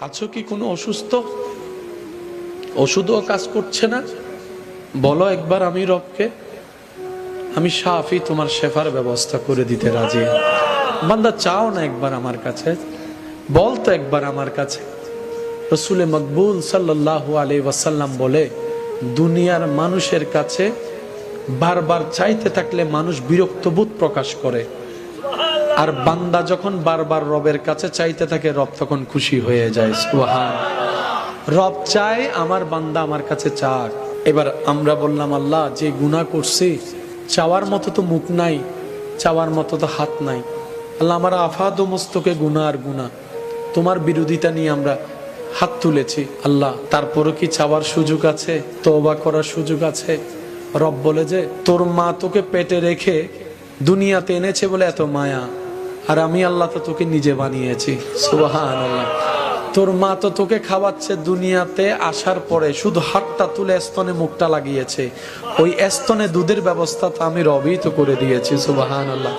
আছো কি কোনো অসুস্থ? ওষুধও কাজ করছে না। বলো একবার আমি রবকে। আমি সাফি তোমার শেফার ব্যবস্থা করে দিতে রাজি। বান্দা, চাও না একবার আমার কাছে? বল তো একবার আমার কাছে। রসুলে মকবুল সাল্লাহ আলি ওয়াসাল্লাম বলে, দুনিয়ার মানুষের কাছে বারবার চাইতে থাকলে মানুষ বিরক্ত বোধ প্রকাশ করে। আর বান্দা যখন বারবার রবের কাছে চাইতে থাকে, রব তখন খুশি হয়ে যায়। সুহান রব চায়, আমার বান্দা আমার কাছে চাক। এবার আমরা বললাম, আল্লাহ, যে গুনাহ করছি, চাওয়ার মতো তো মুখ নাই, চাওয়ার মতো তো হাত নাই। আল্লাহ, আমার আফাদ মস্তকে গুণা আর গুণা তোমার বিরোধিতা নিয়ে আমরা হাত তুলেছি। আল্লাহ, তারপরও কি চাওয়ার সুযোগ আছে, তওবা করার সুযোগ আছে? রব বলে যে, তোর মা তোকে পেটে রেখে দুনিয়াতে এনেছে বলে এত মায়া। আর আমি আল্লাহ তো তোকে নিজে বানিয়েছি। সুবাহান আল্লাহ তোর মা তো তোকে খাওয়াচ্ছে দুনিয়াতে আসার পরে, শুধু হাতটা তুলে স্তনে মুখটা লাগিয়েছে। ওই স্তনে দুধের ব্যবস্থা তো আমি রবই তো করে দিয়েছি সুবাহান আল্লাহ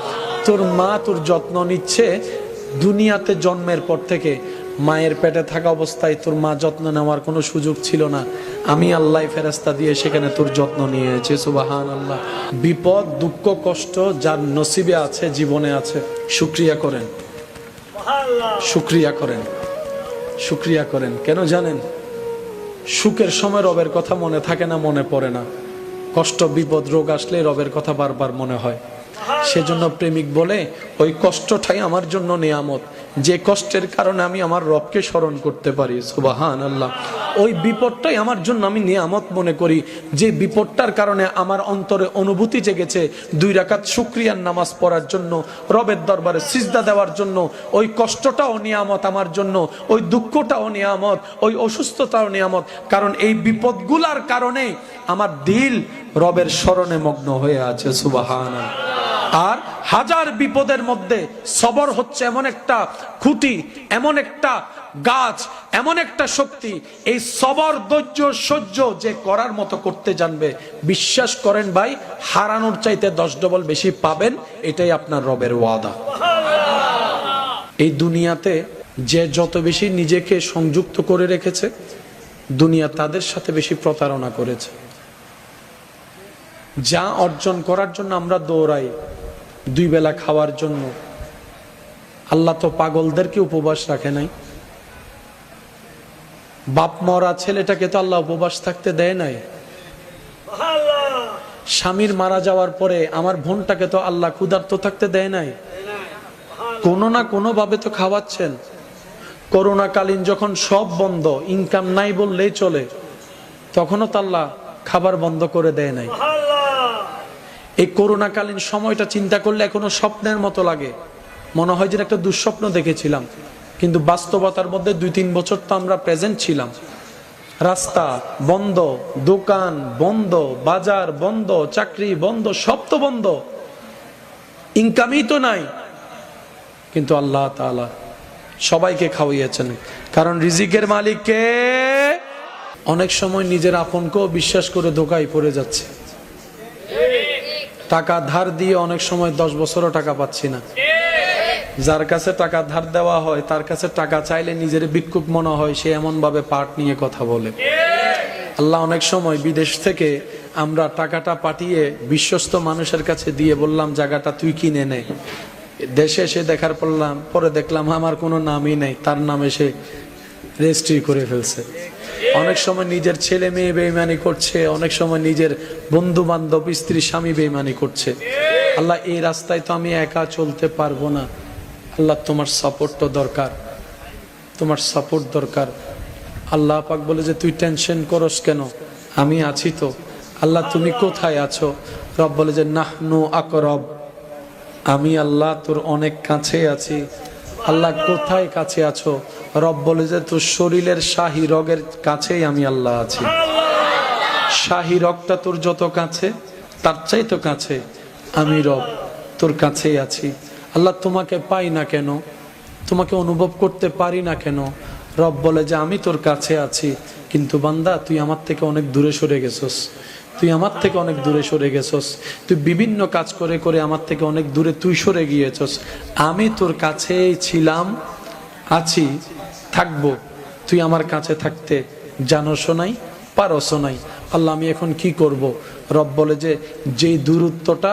তোর মা তোর যত্ন নিচ্ছে দুনিয়াতে জন্মের পর থেকে। মায়ের পেটে থাকা অবস্থায় তোর মা যত্ন নেওয়ার কোনো সুযোগ ছিল না। আমি আল্লাহ ফেরাস্তা দিয়ে সেখানে তোর যত্ন নিয়েছি সুবাহান আল্লাহ বিপদ, দুঃখ, কষ্ট যার নসিবে আছে, জীবনে আছে, শুক্রিয়া করেন। শুক্রিয়া করেন। শুক্রিয়া করেন। কেন জানেন? সুখের সময় রবের কথা মনে থাকে না, মনে পড়ে না। কষ্ট, বিপদ, রোগ আসলে রবের কথা বারবার মনে হয়। সেজন্য প্রেমিক বলে, ওই কষ্টটাই আমার জন্য নিয়ামত। যে কষ্টের কারণে আমি আমার রবকে স্মরণ করতে পারি। সুবাহান আল্লাহ ওই বিপদটাই আমার জন্য আমি নিয়ামত মনে করি। যে বিপদটার কারণে আমার অন্তরে অনুভূতি জেগেছে, দুই রাকাত শুক্রিয়ার নামাজ পড়ার জন্য, রবের দরবারে সিজদা দেওয়ার জন্য, ওই কষ্টটাও নিয়ামত আমার জন্য, ওই দুঃখটাও নিয়ামত, ওই অসুস্থতাও নিয়ামত। কারণ এই বিপদগুলার কারণে আমার দিল রবের স্মরণে মগ্ন হয়ে আছে সুবাহান আর হাজার বিপদের মধ্যে সবর হচ্ছে এমন একটা খুঁটি, এমন একটা গাছ, এমন একটা শক্তি। এই সবর, ধৈর্য, সহ্য যে করার মতো করতে জানবে, বিশ্বাস করেন ভাই, হারানোর চাইতে দশ ডবল বেশি পাবেন, এটাই আপনার রবের ওয়াদা। এই দুনিয়াতে যে যত বেশি নিজেকে সংযুক্ত করে রেখেছে, দুনিয়া তাদের সাথে বেশি প্রতারণা করেছে। যা অর্জন করার জন্য আমরা দৌড়াই। দুই বেলা খাওয়ার জন্য। আল্লাহ তো পাগলদেরকে উপবাস রাখে নাই। বাপ মরা ছেলেটাকে তো আল্লাহ উপবাস থাকতে দেয় নাই। স্বামীর মারা যাওয়ার পরে আমার বোনটাকে তো আল্লাহ ক্ষুধার্ত থাকতে দেয় নাই। কোনো না কোনো ভাবে তো খাওয়াচ্ছেন। করোনাকালীন যখন সব বন্ধ ইনকাম নাই বললেই চলে, তখনও তো আল্লাহ খাবার বন্ধ করে দেয় নাই। এই করোনাকালীন সময়টা চিন্তা করলে এখনও স্বপ্নের মতো লাগে। মনে হয় যে একটা দুঃস্বপ্ন দেখেছিলাম। কিন্তু বাস্তবতার মধ্যে দুই তিন বছর তো আমরা প্রেজেন্ট ছিলাম। রাস্তা বন্ধ, দোকান বন্ধ, বাজার বন্ধ, চাকরি বন্ধ, সব তো বন্ধ। ইনকামই তো নাই। কিন্তু আল্লাহ তাআলা সবাইকে খাওয়াইয়েছেন কারণ রিজিকের মালিককে অনেক সময় নিজের আপনকেও বিশ্বাস করে ধোকায় পড়ে যাচ্ছে। টাকা ধার দিয়ে অনেক সময় দশ বছরও টাকা পাচ্ছি না। যার কাছে টাকা ধার দেওয়া হয়, তার কাছে টাকা চাইলে নিজের বিক্ষোভ মনে হয়, সে এমন ভাবে পাট নিয়ে কথা বলে। আল্লাহ অনেক সময় বিদেশ থেকে আমরা টাকাটা পাঠিয়ে বিশ্বস্ত মানুষের কাছে দিয়ে বললাম, জায়গাটা তুই কিনে নে। দেশে এসে দেখার পড়লাম, পরে দেখলাম আমার কোনো নামই নেই, তার নামে সে রেজিস্ট্রি করে ফেলছে। অনেক সময় নিজের ছেলে মেয়ে বেইমানি করছে, অনেক সময় নিজের বন্ধু বান্ধব স্ত্রী, স্বামী বেইমানি করছে। আল্লাহ, এই রাস্তায় তো আমি একা চলতে পারব না। আল্লাহ, তোমার সাপোর্ট তো দরকার। তোমার সাপোর্ট দরকার। আল্লাহ পাক বলে যে, তুই টেনশন করস কেন? আমি আছি তো। আল্লাহ, তুমি কোথায় আছো? রব বলে যে, নাহনু আকরব। আমি আল্লাহ, তোর অনেক কাছে আছি। আল্লাহ, কোথায় কাছে আছো? রব বলে যে, তোর শরীরের শাহী রগের কাছেই আমি আল্লাহ আছি। শাহী রগটা তোর যত কাছে, তার চাই তো কাছে। আমি রব, তোর কাছেই আছি। আল্লাহ তোমাকে পাই না কেন? তোমাকে অনুভব করতে পারি না কেন? রব বলে যে, আমি তোর কাছে আছি। কিন্তু বান্দা, তুই আমার থেকে অনেক দূরে সরে গেছস। তুই আমার থেকে অনেক দূরে সরে গেছস। তুই বিভিন্ন কাজ করে করে আমার থেকে অনেক দূরে তুই সরে গিয়েছস। আমি তোর কাছেই ছিলাম, আছি, থাকব। তুই আমার কাছে থাকতে জানো শোনাই পারো শোনাই আল্লাহ, আমি এখন কি করব? রব বলে যে, যেই দূরত্বটা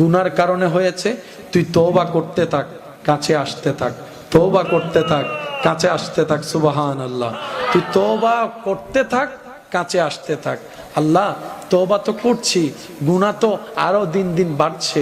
গুনার কারণে হয়েছে, তুই তওবা করতে থাক, কাছে আসতে থাক, তওবা করতে থাক, কাছে আসতে থাক সুবাহান আল্লাহ তুই তওবা করতে থাক, কাছে আসতে থাক। আল্লাহ, তওবা তো করছি, গুনাহ তো আরও দিন দিন বাড়ছে,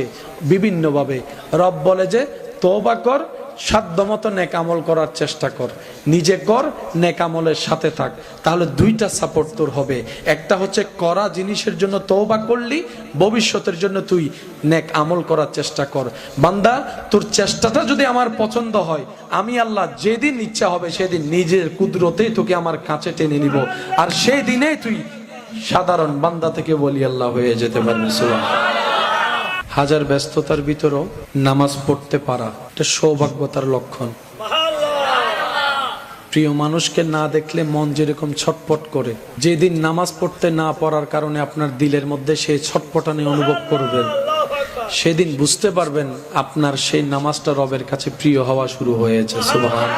বিভিন্নভাবে। রব বলে যে, তওবা কর সাধ্যমতো নেক আমল করার চেষ্টা কর। নিজে কর, নেক আমলের সাথে থাক। তাহলে দুইটা সাপোর্ট তোর হবে। একটা হচ্ছে করা জিনিসের জন্য তওবা করলি, ভবিষ্যতের জন্য তুই নেক আমল করার চেষ্টা কর। বান্দা, তোর চেষ্টাটা যদি আমার পছন্দ হয়, আমি আল্লাহ যেদিন ইচ্ছা হবে সেদিন নিজের কুদরতেই তোকে আমার কাছে টেনে নিব। আর সেই দিনে তুই সাধারণ বান্দা থেকে বলি আল্লাহ হয়ে যেতে পারবি সুবহান হাজার ব্যস্ততার ভিতরেও নামাজ পড়তে পারা এটা সৌভাগ্যতার লক্ষণ। প্রিয় মানুষকে না দেখলে মন যেরকম ছটপট করে, যেদিন নামাজ পড়তে না পড়ার কারণে আপনার দিলের মধ্যে সেই ছটপটানি অনুভব করবেন। সেদিন বুঝতে পারবেন আপনার সেই নামাজটা রবের কাছে প্রিয় হওয়া শুরু হয়েছে, সুবহান।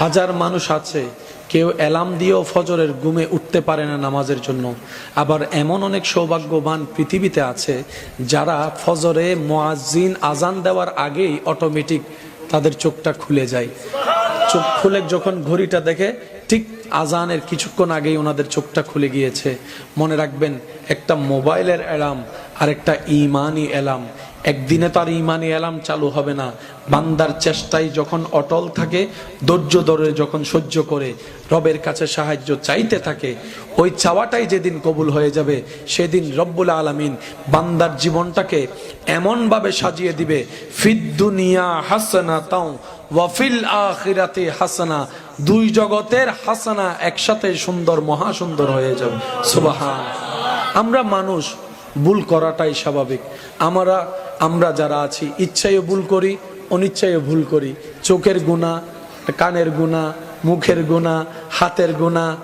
হাজার মানুষ আছে কেউ অ্যালার্ম দিয়েও ফজরের ঘুমে উঠতে পারে না নামাজের জন্য। আবার এমন অনেক সৌভাগ্যবান পৃথিবীতে আছে যারা ফজরে মোয়াজিন আজান দেওয়ার আগেই অটোমেটিক তাদের চোখটা খুলে যায়। চোখ খুলে যখন ঘড়িটা দেখে, ঠিক আজানের কিছুক্ষণ আগেই ওনাদের চোখটা খুলে গিয়েছে। মনে রাখবেন, একটা মোবাইলের অ্যালার্ম আর একটা ইমানি অ্যালার্ম। একদিনে তার ইমানি অ্যালার্ম চালু হবে না। বান্দার চেষ্টায় যখন অটল থাকে, ধৈর্য ধরে যখন সহ্য করে রবের কাছে সাহায্য চাইতে থাকে, ওই চাওয়াটাই যেদিন কবুল হয়ে যাবে, সেদিন রব্বুল আলমিন বান্দার জীবনটাকে এমনভাবে সাজিয়ে দিবে ফিদ্দুনিয়া হাসানা তাও ওয়াফিল আখিরাতে হাসানা, দুই জগতের হাসানা একসাথে সুন্দর মহা সুন্দর হয়ে যাবে। সুবাহান আমরা মানুষ, ভুল করাটাই স্বাভাবিক। আমরা আমরা যারা আছি, ইচ্ছায় ভুল করি, অনিচ্ছায় ভুল করি। চোখের গুণা, কানের গুণা মুখের গুণা, হাতের গুণা,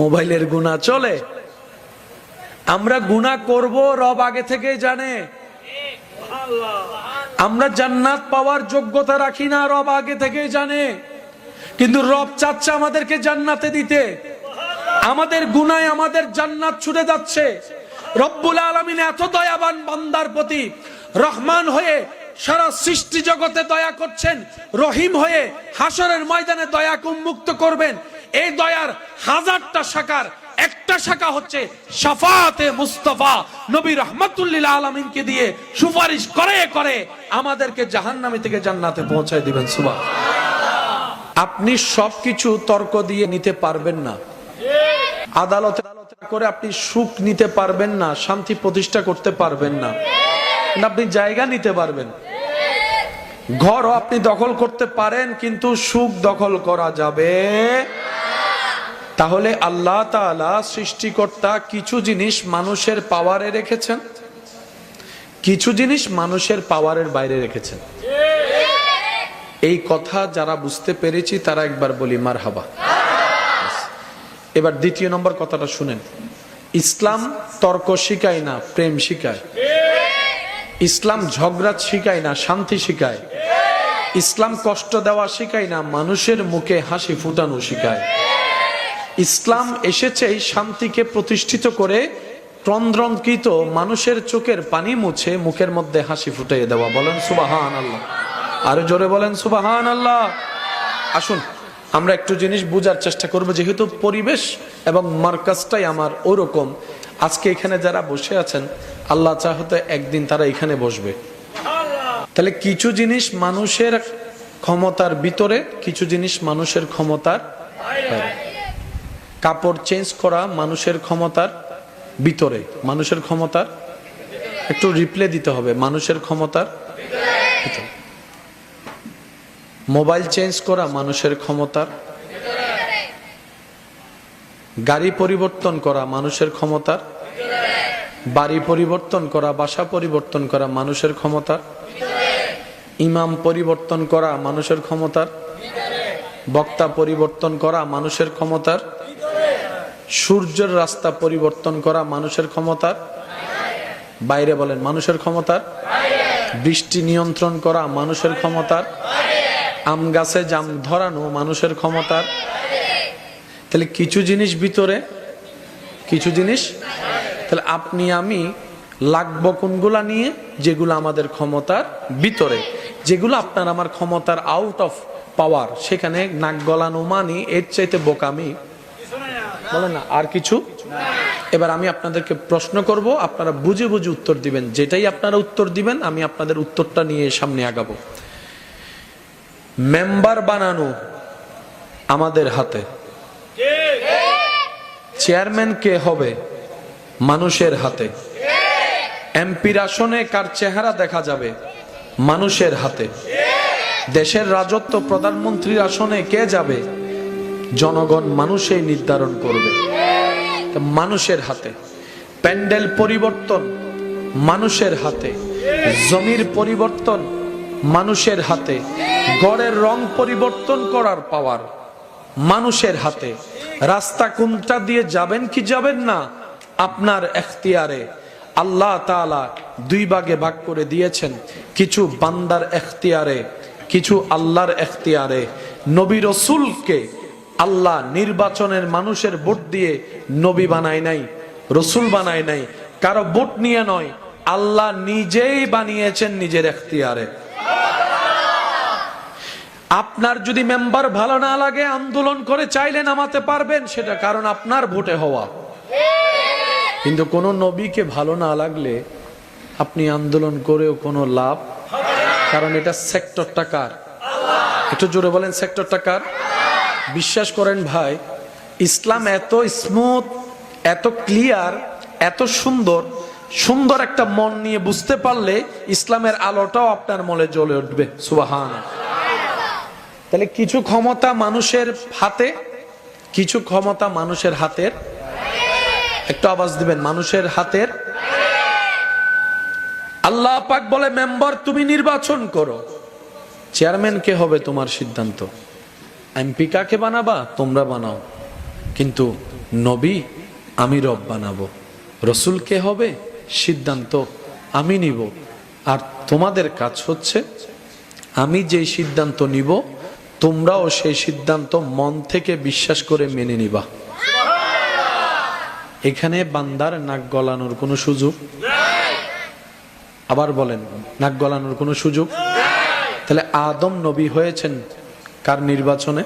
মোবাইলের গুণা, চলে। আমরা গুণা করব রব আগে থেকেই জানে। আমরা জান্নাত পাওয়ার যোগ্যতা রাখি না, রব আগে থেকেই জানে। কিন্তু রব চাচ্ছে আমাদেরকে জান্নাতে দিতে। আমাদের গুনায় আমাদের জান্নাত ছুটে যাচ্ছে। রব্বুল আলমিন এত দয়াবান বান্দার প্রতি রহমান হয়ে সারা সৃষ্টি জগতে দয়া করছেন, রহিম হয়ে হাসরের ময়দানে দয়াকে উন্মুক্ত করবেন। এই দয়ার হাজারটা শাখার, একটা শাখা হচ্ছে সাফাতে মুস্তফা। নবী রহমতুল্লিল আলমিনকে দিয়ে সুপারিশ করে করে আমাদেরকে জাহান্নামি থেকে জান্নাতে পৌঁছায় দিবেন সুবা আপনি সবকিছু তর্ক দিয়ে নিতে পারবেন না। আদালতে করে আপনি সুখ নিতে পারবেন না, শান্তি প্রতিষ্ঠা করতে পারবেন না। আপনি জায়গা নিতে পারবেন। ঘরও আপনি দখল করতে পারেন, কিন্তু সুখ দখল করা যাবে। তাহলে আল্লাহ সৃষ্টিকর্তা কিছু জিনিস মানুষের পাওয়ারে রেখেছেন? কিছু জিনিস মানুষের পাওয়ারের বাইরে রেখেছেন? এই কথা যারা বুঝতে পেরেছি, তারা একবার বলি মার হাবা এবার দ্বিতীয় নম্বর কথাটা শুনেন। ইসলাম তর্ক শিখায় না, প্রেম শিখায়। ইসলাম ঝগড়া শিখায় না, শান্তি শিখায়। ইসলাম কষ্ট দেওয়া শিখায় না, মানুষের মুখে হাসি ফুটানো শিখায়। ইসলাম এসেছে শান্তিকে প্রতিষ্ঠিত করে ক্রন্দ্রঙ্কিত মানুষের চোখের পানি মুছে মুখের মধ্যে হাসি ফুটিয়ে দেওয়া। বলেন সুবাহান আল্লাহ আরও জোরে বলেন সুবাহান আল্লাহ আসুন, আমরা একটু জিনিস বোঝার চেষ্টা করব, যেহেতু পরিবেশ এবং মার্কাজটাই আমার ওরকম। আজকে এখানে যারা বসে আছেন, আল্লাহ চাহতে একদিন তারা এখানে বসবে। তাহলে কিছু জিনিস মানুষের ক্ষমতার ভিতরে, কিছু জিনিস মানুষের ক্ষমতার কাপড় চেঞ্জ করা মানুষের ক্ষমতার ভিতরে। মানুষের ক্ষমতার একটু রিপ্লে দিতে হবে, মানুষের ক্ষমতার। মোবাইল চেঞ্জ করা মানুষের ক্ষমতার গাড়ি পরিবর্তন করা মানুষের ক্ষমতার বাড়ি পরিবর্তন করা, বাসা পরিবর্তন করা মানুষের ক্ষমতার ইমাম পরিবর্তন করা মানুষের ক্ষমতার? বক্তা পরিবর্তন করা মানুষের ক্ষমতার? সূর্যের রাস্তা পরিবর্তন করা মানুষের ক্ষমতার? বাইরে বলেন, মানুষের ক্ষমতার? বৃষ্টি নিয়ন্ত্রণ করা মানুষের ক্ষমতার? আম গাছে জাম ধরানো মানুষের ক্ষমতার? তাহলে কিছু জিনিস ভিতরে, কিছু জিনিস? তাহলে আপনি, আমি লাগবো কোনগুলা নিয়ে? যেগুলো আমাদের ক্ষমতার ভিতরে। যেগুলো আপনার আমার ক্ষমতার আউট অফ পাওয়ার সেখানে নাক গলানো মানি এর চাইতে বোকামি। বলেন না আর কিছু? এবার আমি আপনাদেরকে প্রশ্ন করব আপনারা বুঝে বুঝে উত্তর দিবেন। যেটাই আপনারা উত্তর দিবেন আমি আপনাদের উত্তরটা নিয়ে সামনে আগাবো। মেম্বার বানানো আমাদের হাতে। চেয়ারম্যান কে হবে? মানুষের হাতে। এমপির আসনে কার চেহারা দেখা যাবে? মানুষের হাতে। দেশের রাজত্ব প্রধানমন্ত্রীর আসনে কে যাবে? জনগণ মানুষই নির্ধারণ করবে। মানুষের হাতে। প্যান্ডেল পরিবর্তন মানুষের হাতে। জমির পরিবর্তন মানুষের হাতে। গড়ের রং পরিবর্তন করার পাওয়ার মানুষের হাতে। রাস্তা কোনটা দিয়ে যাবেন কি যাবেন না, আপনার এখতিয়ারে আল্লাহ তাআলা দুই ভাগে ভাগ করে দিয়েছেন। কিছু বান্দার এখতিয়ারে, কিছু আল্লাহর এখতিয়ারে। নবী রসুলকে আল্লাহ নির্বাচনের মানুষের ভোট দিয়ে নবী বানায় নাই, রসুল বানায় নাই। কারও ভোট নিয়ে নয়, আল্লাহ নিজেই বানিয়েছেন নিজের এখতিয়ারে। আপনার যদি মেম্বার ভালো না লাগে, আন্দোলন করে চাইলে নামাতে পারবেন, সেটা কারণ আপনার ভোটে হওয়া। কিন্তু কোন নবীকে ভালো না লাগলে আপনি আন্দোলন করেও কোনো লাভ? কারণ এটা সেক্টরটা কার? একটু জোরে বলেন, সেক্টরটা কার? বিশ্বাস করেন ভাই, ইসলাম এত স্মুথ এত ক্লিয়ার এত সুন্দর সুন্দর একটা মন নিয়ে বুঝতে পারলে ইসলামের আলোটাও আপনার মনে জ্বলে উঠবে। সুবাহান তাহলে কিছু ক্ষমতা মানুষের হাতে, কিছু ক্ষমতা মানুষের হাতের একটু আওয়াজ দিবেন, মানুষের হাতের। আল্লাহ পাক বলে, মেম্বার, তুমি নির্বাচন করো। চেয়ারম্যান, কে হবে তোমার সিদ্ধান্ত? এমপি কাকে বানাবা? তোমরা বানাও। কিন্তু নবী, আমি রব বানাবো। রসুল কে হবে? সিদ্ধান্ত আমি নিব। আর তোমাদের কাজ হচ্ছে, আমি যে সিদ্ধান্ত নিব, তোমরাও সেই সিদ্ধান্ত মন থেকে বিশ্বাস করে মেনে নিবা। এখানে বান্দার নাক গলানোর কোনো সুযোগ? আবার বলেন, নাক গলানোর কোনো সুযোগ? তাহলে আদম নবী হয়েছেন কার নির্বাচনে?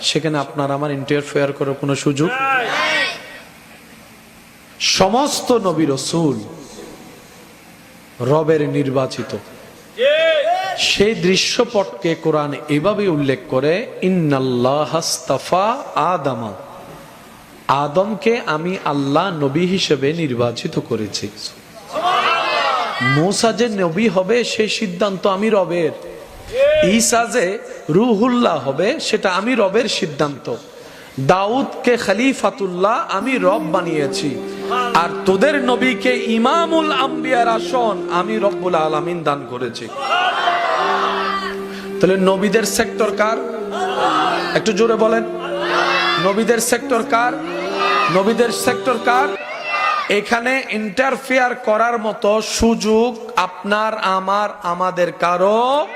সেখানে আপনার আমার ইন্টারফেয়ার করার কোনো সুযোগ? সমস্ত নবী রসুল রবের নির্বাচিত। সেই দৃশ্যপটকে কোরআন এভাবে উল্লেখ করে, ইন্নাল্লাহ আদামা। আদমকে আমি আল্লাহ নবী হিসেবে নির্বাচিত করেছি। মৌসা যে নবী হবে, সেই সিদ্ধান্ত আমি রবের। ঈসা যে রুহুল্লাহ হবে, সেটা আমি রবের সিদ্ধান্ত। দাউদকে খালিফাতুল্লাহ আমি রব বানিয়েছি। আর তোদের নবীকে ইমামুল আম্বিয়ার আসন আমি রব্বুল আলামিন দান করেছি। তাহলে নবীদের সেক্টর কার? একটু জোরে বলেন। নবীদের সেক্টর কার? নবীদের সেক্টর কার? এখানে ইন্টারফেয়ার করার মতো সুযোগ আপনার আমার আমাদের কারও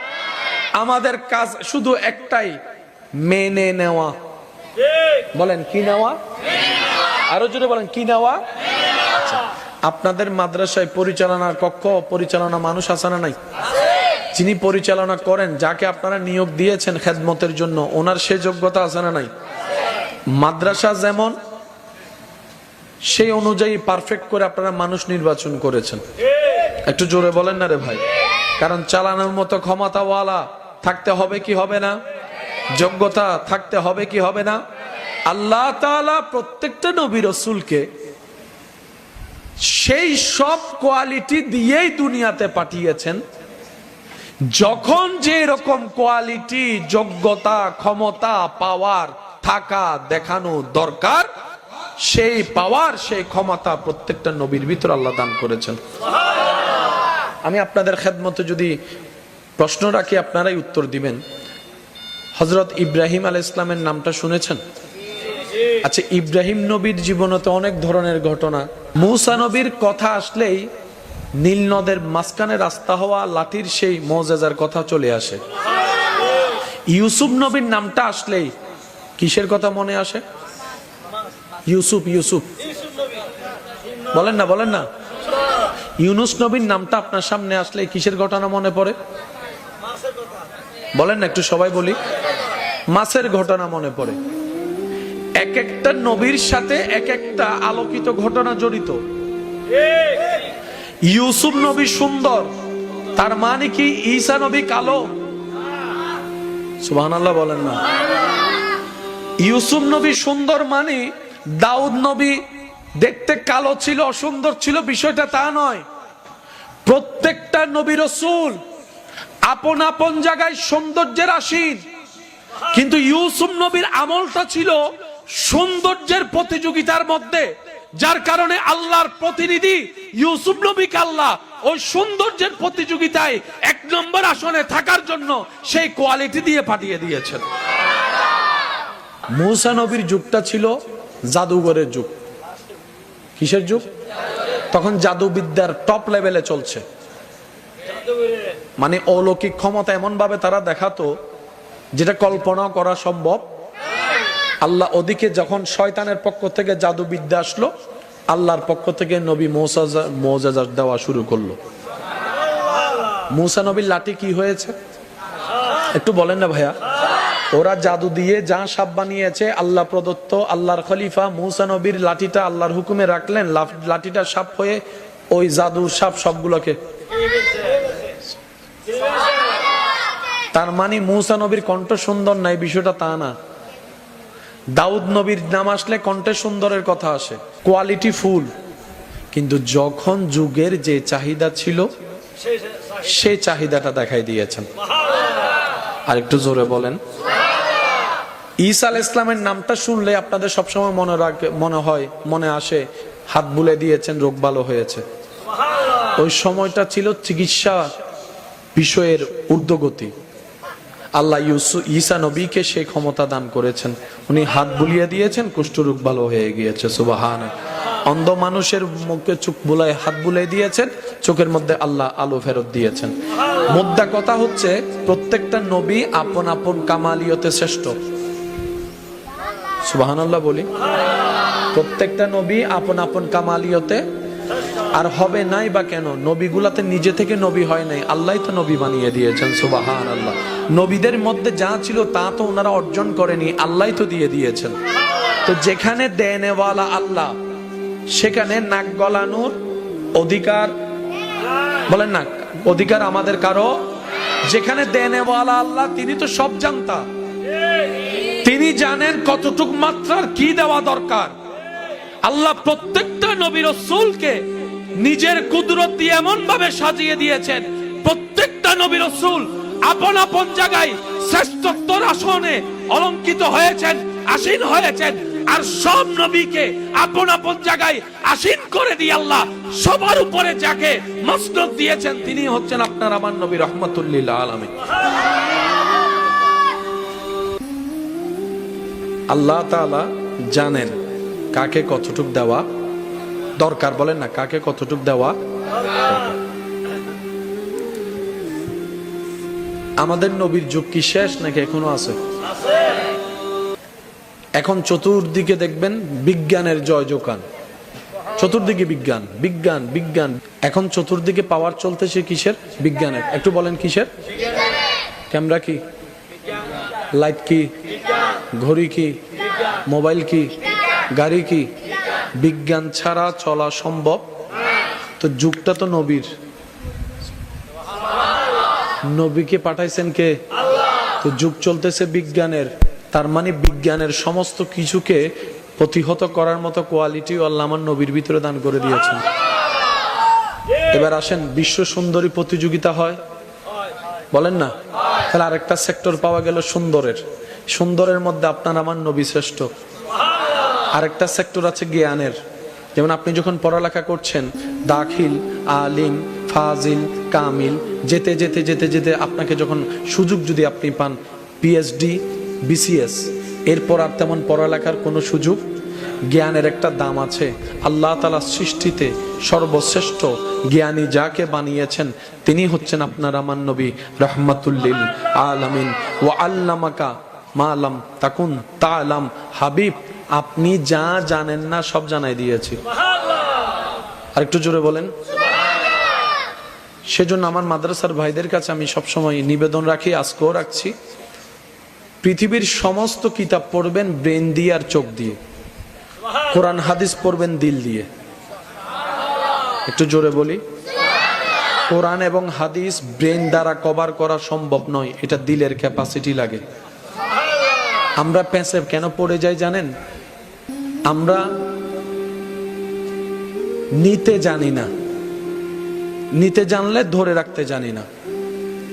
আমাদের কাজ শুধু একটাই মেনে নেওয়া। বলেন কি নেওয়া? আরও জোরে বলেন কি নেওয়া? আচ্ছা, আপনাদের মাদ্রাসায় পরিচালনার কক্ষ পরিচালনা মানুষ আছে না নাই? যিনি পরিচালনা করেন যাকে আপনারা নিয়োগ দিয়েছেন খেদমতের জন্য ওনার সে যোগ্যতা আছে না নাই? মাদ্রাসা যেমন সেই অনুযায়ী পারফেক্ট করে আপনারা মানুষ নির্বাচন করেছেন। একটু জোরে বলেন না রে ভাই। কারণ চালানোর মতো ক্ষমতাওয়ালা থাকতে হবে কি হবে না? যোগ্যতা থাকতে হবে কি হবে না? আল্লাহ প্রত্যেকটা নবী রসুলকে সেই সব কোয়ালিটি দিয়েই দুনিয়াতে পাঠিয়েছেন। যখন যে রকম কোয়ালিটি যোগ্যতা, ক্ষমতা পাওয়ার থাকা, দেখানো দরকার সেই পাওয়ার, সেই ক্ষমতা প্রত্যেকটা নবীর ভিতর আল্লাহ দান করেছেন। আমি আপনাদের খেদমতে যদি প্রশ্ন রাখি, আপনারাই উত্তর দিবেন। হজরত ইব্রাহিম আল ইসলামের নামটা শুনেছেন? আচ্ছা ইব্রাহিম নবীর জীবনে তো অনেক ধরনের ঘটনা। মৌসা নবীর কথা আসলেই নীল নদের মাঝখানে রাস্তা হওয়া লাঠির সেই মৌজাজার কথা চলে আসে। ইউসুফ নবীর নামটা আসলেই কিসের কথা মনে আসে? ইউসুফ ইউসুফ। বলেন না বলেন না। ইউনুস নবীর নামটা আপনার সামনে আসলে কিসের ঘটনা মনে পড়ে? বলেন না, একটু সবাই বলি। মাছের ঘটনা মনে পড়ে। এক একটা নবীর সাথে এক একটা আলোকিত ঘটনা জড়িত। ইউসুফ নবী সুন্দর, তার মানে কি ঈসা নবী কালো? সুবহান আল্লাহ বলেন না। ইউসুফ নবী সুন্দর মানে দাউদ নবী দেখতে কালো ছিল অসুন্দর ছিল, বিষয়টা তা নয়। প্রত্যেকটা নবী রসুল আপন আপন জায়গায় সৌন্দর্যের আসীন কিন্তু ইউসুফ নবীর আমলটা ছিল সৌন্দর্যের প্রতিযোগিতার মধ্যে, যার কারণে আল্লাহর প্রতিনিধি ইউসুফ নবীকে আল্লাহ ওই সৌন্দর্যের প্রতিযোগিতায় এক নম্বর আসনে থাকার জন্য সেই কোয়ালিটি দিয়ে পাঠিয়ে দিয়েছেন। মূসা নবীর যুগটা ছিল জাদুঘরের যুগ। কিসের যুগ? তখন জাদুবিদ্যার টপ লেভেলে চলছে। মানে অলৌকিক ক্ষমতা এমন ভাবে তারা দেখাতো, যেটা কল্পনা করা সম্ভব। আল্লাহ ওদিকে যখন শয়তানের পক্ষ থেকে জাদুবিদ্যা আসলো, আল্লাহর পক্ষ থেকে নবী মৌজাজা দেওয়া শুরু করল। মূসা নবীর লাঠি কি হয়েছে? একটু বলেন না ভাইয়া। ওরা জাদু দিয়ে যা সাপ বানিয়েছে, আল্লাহ প্রদত্ত, আল্লাহর খলিফা মূসা নবীর লাঠিটা আল্লাহর হুকুমে রাখলেন লাঠিটা সাপ হয়ে ওই জাদুর সাপ সবগুলোকে। তার মানে মূসা নবীর কণ্ঠ সুন্দর নাই বিষয়টা তা না। দাউদ নবীর নাম আসলে কণ্ঠে সুন্দরের কথা আসে, কোয়ালিটি ফুল। কিন্তু যখন যুগের যে চাহিদা ছিল সেই চাহিদাটা দেখাই দিয়েছেন। আর একটু জোরে বলেন। ঈসা আল ইসলামের নামটা শুনলে আপনাদের সবসময় মনে রাখে মনে হয় মনে আসে হাত বুলে দিয়েছেন রোগ ভালো হয়েছে। ওই সময়টা ছিল চিকিৎসা বিষয়ের ঊর্ধ্বগতি। আল্লাহ ইউসু ঈসা নবীকে সেই ক্ষমতা দান করেছেন। উনি হাত বুলিয়ে দিয়েছেন কুষ্ঠরোগ ভালো হয়ে গিয়েছে সুবাহান অন্ধ মানুষের মুখে চোখ বুলায় হাত বুলে দিয়েছেন চোখের মধ্যে আল্লাহ আলো ফেরত দিয়েছেন। মুদ্রা কথা হচ্ছে প্রত্যেকটা নবী আপন আপন কামালিয়তে শ্রেষ্ঠ। সুবাহান আল্লাহ বলি, প্রত্যেকটা নবী আপন আপন কামালিয়তে, আর হবে নাই বা কেন, নবীগুলাতে নিজে থেকে নবী হয় নাই, আল্লাহ তো নবী বানিয়ে দিয়েছেন সুবাহান আল্লাহ নবীদের মধ্যে যা ছিল তা তো ওনারা অর্জন করেনি, আল্লাহ তো দিয়ে দিয়েছেন। তো যেখানে দেনেওয়ালা আল্লাহ, সেখানে নাক গলানোর অধিকার, বলেন না, অধিকার আমাদের কারও? যেখানে দেনেওয়ালা আল্লাহ, তিনি তো সব জানতা। তিনি জানেন কতটুক মাত্রার কি দেওয়া দরকার। আল্লাহ প্রত্যেকটা নবী রসুলকে নিজের কুদরত এমন ভাবে সাজিয়ে দিয়েছেন, প্রত্যেকটা নবী রসুল আপন আপন জায়গায় শ্রেষ্ঠত্বর আসনে অলঙ্কিত হয়েছেন, আসীন হয়েছেন, আর সব নবীকে আপন আপন জায়গায় আসীন করে দিয়ে আল্লাহ সবার উপরে যাকে মসনদ দিয়েছেন, তিনি হচ্ছেন আপনার আমার নবী রহমতুল্লিল আলমী আল্লাহ তাআলা জানেন কাকে কতটুক দেওয়া দরকার। বলেন না, কাকে কতটুক দেওয়া আমাদের নবীর যুগ কি শেষ নাকি এখনও আছে? এখন চতুর্দিকে দেখবেন বিজ্ঞানের জয় জোকান। চতুর্দিকে বিজ্ঞান বিজ্ঞান বিজ্ঞান। এখন চতুর্দিকে পাওয়ার চলতেছে কিসের? বিজ্ঞানের। একটু বলেন কিসের? ক্যামেরা কি? লাইট কি? ঘড়ি কি, মোবাইল কি, গাড়ি কি, বিজ্ঞান ছাড়া চলা সম্ভব? তো যুগটা তো নবীর। নবীকে পাঠাইছেন কে? তো যুগ চলতেছে বিজ্ঞানের। তার মানে বিজ্ঞানের সমস্ত কিছুকে প্রতিহত করার মতো কোয়ালিটি আল্লাহ আমার নবীর ভিতরে দান করে দিয়েছেন। এবার আসেন, বিশ্ব সুন্দরী প্রতিযোগিতা হয়। বলেন না? তাহলে আরেকটা সেক্টর পাওয়া গেল সুন্দরের। সুন্দরের মধ্যে আপনার আমার নবী শ্রেষ্ঠ। আরেকটা সেক্টর আছে জ্ঞানের। যেমন আপনি যখন পড়ালেখা করছেন, দাখিল, আলিম, ফাজিল, কামিল, যেতে যেতে যেতে যেতে আপনাকে যখন সুযোগ যদি আপনি পান পিএইচডি বিসিএস এরপর আর তেমন পড়ালেখার কোনো সুযোগ, জ্ঞানের একটা দাম আছে। আল্লাহ তালা সৃষ্টিতে সর্বশ্রেষ্ঠ জ্ঞানী যাকে বানিয়েছেন, তিনি হচ্ছেন আপনার আমার নবী রহমাতুল্লিল আলামিন। ও আল্লামাকা মালাম তাকুন তালাম হাবিব আপনি যা জানেন না সব জানাই দিয়েছি। আর একটু জোরে বলেন। সেজন্য আমার মাদ্রাসার ভাইদের কাছে আমি সবসময় নিবেদন রাখি আজকেও রাখছি। পৃথিবীর সমস্ত কিতাব পড়বেন ব্রেন দিয়ে আর চোখ দিয়ে। কোরআন হাদিস পড়বেন দিল দিয়ে। একটু জোরে বলি। কোরআন এবং হাদিস ব্রেন দ্বারা কভার করা সম্ভব নয় এটা দিলের ক্যাপাসিটি লাগে। আমরা প্যাসে কেন পড়ে যাই জানেন? আমরা নিতে জানি না। নিতে জানলে ধরে রাখতে জানি না।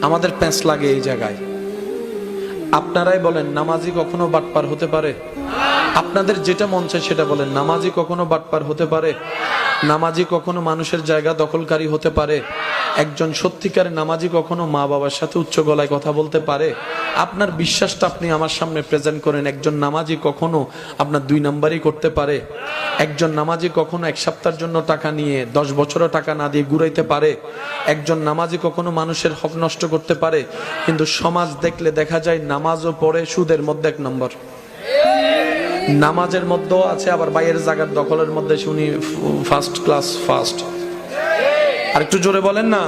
আমাদের প্যাঁচ লাগে এই জায়গায়। আপনারাই বলেন, নামাজি কখনো বাটপার হতে পারে? আপনাদের যেটা মন চায় সেটা বলেন, নামাজি কখনো বাটপার হতে পারে? নামাজি কখনো মানুষের জায়গা দখলকারী হতে পারে। একজন সত্যিকারের নামাজি কখনো মা বাবার সাথে উচ্চ গলায় কথা বলতে পারে। আপনার বিশ্বাসটা আপনি আমার সামনে প্রেজেন্ট করেন। একজন নামাজি কখনো আপনার দুই নাম্বারই করতে পারে। একজন নামাজি কখনো এক সপ্তাহের জন্য টাকা নিয়ে, দশ বছরও টাকা না দিয়ে ঘুরাইতে পারে। একজন নামাজি কখনো মানুষের হক নষ্ট করতে পারে। কিন্তু সমাজ দেখলে দেখা যায় নামাজও পড়ে, সুদের মধ্যে এক নম্বর। নামাজের মধ্যেও আছে, আবার বাইরের জায়গার দখলের মধ্যে শুনি ফার্স্ট ক্লাস ফার্স্ট আর একটু জোরে বলেন না?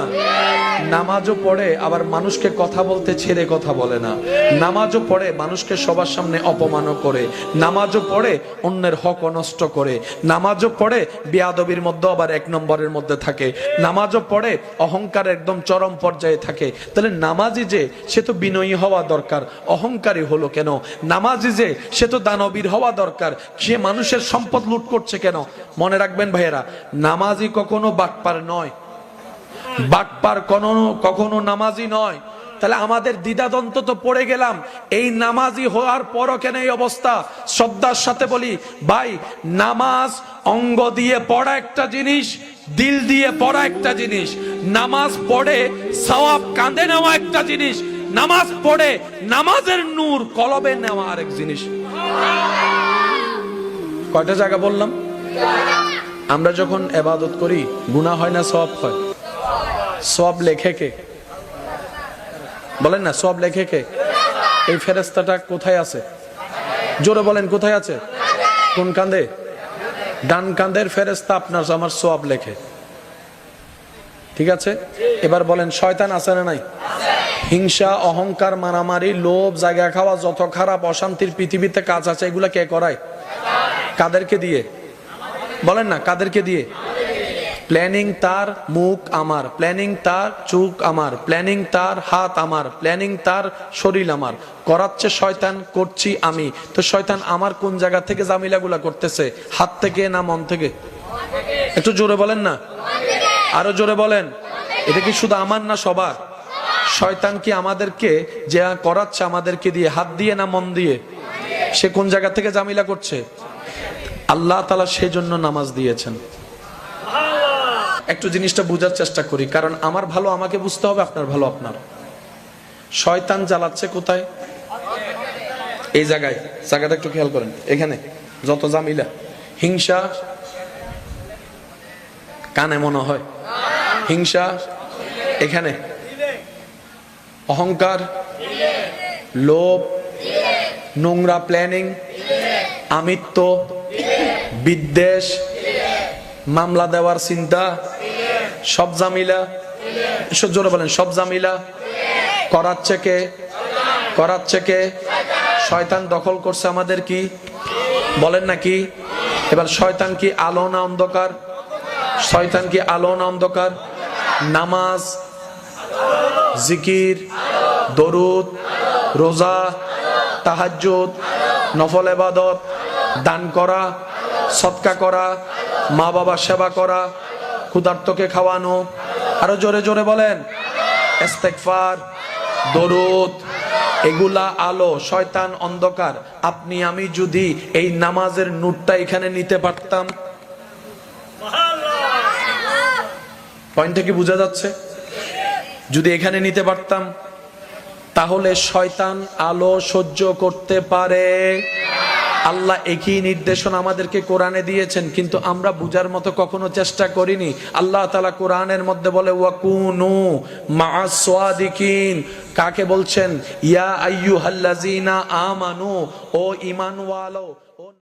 নামাজও পড়ে, আবার মানুষকে কথা বলতে ছেড়ে কথা বলে না। নামাজও পড়ে, মানুষকে সবার সামনে অপমানও করে। নামাজও পড়ে, অন্যের হক নষ্ট করে। নামাজও পড়ে, বেয়াদবির মধ্যে আবার এক নম্বরের মধ্যে থাকে। নামাজও পড়ে, অহংকার একদম চরম পর্যায়ে থাকে। তাহলে নামাজি যে, সে তো বিনয়ী হওয়া দরকার। অহংকারী হলো কেন? নামাজি যে, সে তো দানবীর হওয়া দরকার। সে মানুষের সম্পদ লুট করছে কেন? মনে রাখবেন ভাইয়েরা, নামাজি কখনো বাটপার নয়। বাটপার কখনো কখনো নামাজি নয়। তাহলে আমাদের দ্বিধাদন্ত তো পড়ে গেলাম। এই নামাজি হওয়ার পরও কেন এই অবস্থা? শ্রদ্ধার সাথে বলি, ভাই, নামাজ অঙ্গ দিয়ে পড়া একটা জিনিস, দিল দিয়ে পড়া একটা জিনিস। নামাজ পড়ে সওয়াব কাঁধে নেওয়া একটা জিনিস। নামাজ পড়ে নামাজের নূর কলবে নেওয়া আরেক জিনিস। কয়টা জায়গা বললাম? আমরা যখন এবাদত করি, গুনাহ হয় না সওয়াব হয়? সব লেখে কে? বলেন না, সব লেখে কে? এই ফেরেস্তাটা কোথায় আছে? জোরে বলেন, কোথায় আছে? কোন কান্দে? ডান কান্দের ফেরেস্তা আপনার আমার সব লেখে। ঠিক আছে? এবার বলেন, শয়তান আছে না নাই? হিংসা, অহংকার, মারামারি, লোভ, জায়গা খাওয়া, যত খারাপ, অশান্তির পৃথিবীতে কাজ আছে, এগুলা কে করায়? কাদেরকে দিয়ে? বলেন না, কাদেরকে দিয়ে? প্ল্যানিং তার মুখ আমার। প্ল্যানিং তার চোখ আমার। প্ল্যানিং তার হাত আমার। প্ল্যানিং তার শরীর আমার। করাচ্ছে শয়তান, করছি আমি। তো শয়তান আমার কোন জায়গা থেকে জামিলাগুলা করতেছে? হাত থেকে না মন থেকে? একটু জোরে বলেন না? আরও জোরে বলেন। এটা কি শুধু আমার না সবার? শয়তান কি আমাদেরকে যে করাচ্ছে আমাদেরকে দিয়ে, হাত দিয়ে না মন দিয়ে? সে কোন জায়গা থেকে জামিলা করছে? আল্লাহ তালা সেজন্য নামাজ দিয়েছেন। একটু জিনিসটা বোঝার চেষ্টা করি, কারণ আমার ভালো আমাকে বুঝতে হবে, আপনার ভালো আপনার। শয়তান জ্বালাচ্ছে কোথায়? এই জায়গায়। জায়গাটা একটু খেয়াল করেন, এখানে। যত জামিলা। হিংসা কানে মনে হয়। হিংসা এখানে। অহংকার, লোভ, নোংরা প্ল্যানিং, আমিত্ব, বিদ্বেষ, মামলা দেওয়ার চিন্তা। সব জামিলা? জোরে বলেন, সব জামিলা? করাচ্ছে কে? করাচ্ছে কে? শয়তান দখল করছে আমাদের কি? বলেন নাকি এবার শয়তান কি আলো না অন্ধকার? শয়তান কি আলো না অন্ধকার? নামাজ, জিকির, দরুদ, রোজা, তাহাজ্জুদ, নফল এবাদত দান করা সৎকা করা মা বাবার সেবা করা ক্ষুধার্তকে খাওয়ানো। আরও জোরে জোরে বলেন। দরুদ, এগুলা আলো, শয়তান অন্ধকার। আপনি, আমি যদি এই নামাজের নূরটা এখানে নিতে পারতাম। পয়েন্টটা কি বোঝা যাচ্ছে? যদি এখানে নিতে পারতাম, তাহলে শয়তান আলো সহ্য করতে পারে। আল্লাহ একই নির্দেশনা আমাদেরকে কোরআনে দিয়েছেন, কিন্তু আমরা বুঝার মতো কখনো চেষ্টা করিনি। আল্লাহ তালা কোরআনের মধ্যে বলে, ওয়াকুনু মাআস-সাদিকিন কাকে বলছেন? ইয়া আইয়ুহাল্লাযিনা আমানু। ও ইমানওয়ালো